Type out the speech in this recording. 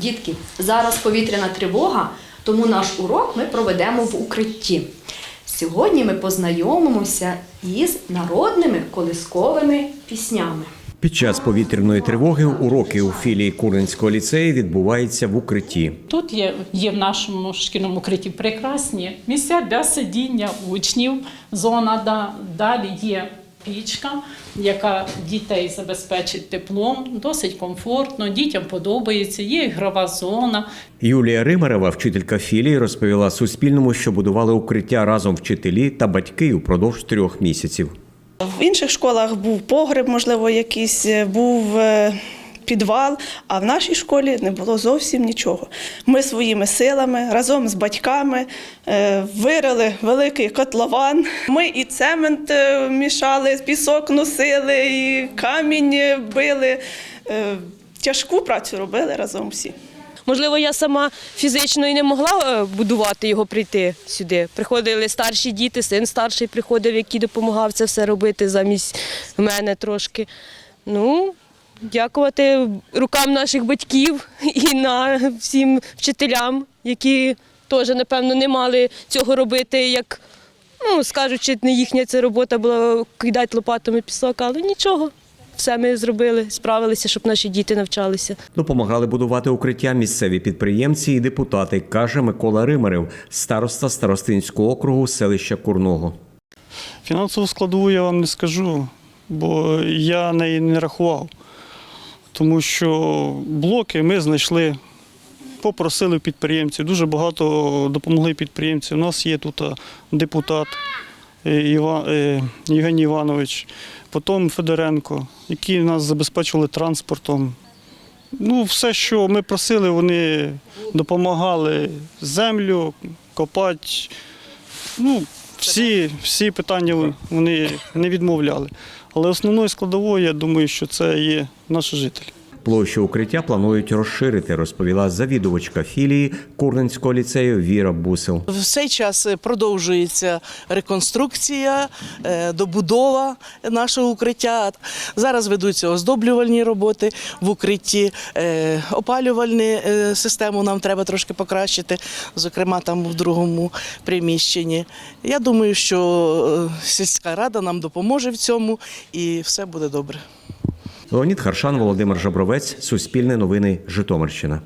Дітки, зараз повітряна тривога, тому наш урок ми проведемо в укритті. Сьогодні ми познайомимося із народними колисковими піснями. Під час повітряної тривоги уроки у філії Курненського ліцею відбуваються в укритті. Тут є, є в нашому шкільному укритті прекрасні місця для сидіння учнів. Зона да, далі є пічка, яка дітей забезпечить теплом, досить комфортно, дітям подобається. Є ігрова зона. Юлія Римарева, вчителька філії, розповіла Суспільному, що будували укриття разом вчителі та батьки упродовж трьох місяців. В інших школах був погреб, можливо, якийсь, е, був е, підвал, а в нашій школі не було зовсім нічого. Ми своїми силами разом з батьками е, вирили великий котлован. Ми і цемент е, мішали, пісок носили, і камінь били. Е, Тяжку працю робили разом всі. Можливо, я сама фізично і не могла будувати його прийти сюди. Приходили старші діти, син старший приходив, який допомагав це все робити замість мене трошки. Ну, дякувати рукам наших батьків і на всім вчителям, які теж, напевно, не мали цього робити, як, ну, скажучи, не їхня це робота була кидати лопатами пісок, але нічого. Все ми зробили, справилися, щоб наші діти навчалися. Допомагали будувати укриття місцеві підприємці і депутати, каже Микола Римарев, староста Старостинського округу селища Курного. Фінансову складову я вам не скажу, бо я неї не рахував. Тому що блоки ми знайшли, попросили підприємців. Дуже багато допомогли підприємці. У нас є тут депутат е, е, Євгеній Іванович, потім Федоренко, які нас забезпечували транспортом. Ну, все, що ми просили, вони допомагали землю копати. Ну, всі, всі питання вони не відмовляли. Але основною складовою, я думаю, що це є наші жителі. Площу укриття планують розширити, розповіла завідувачка філії Курненського ліцею Віра Бусел. В цей час е, продовжується реконструкція, е, добудова нашого укриття. Зараз ведуться оздоблювальні роботи в укритті, е, опалювальну систему нам треба трошки покращити, зокрема там в другому приміщенні. Я думаю, що сільська рада нам допоможе в цьому і все буде добре. Леонід Харшан, Володимир Жабровець, Суспільне новини, Житомирщина.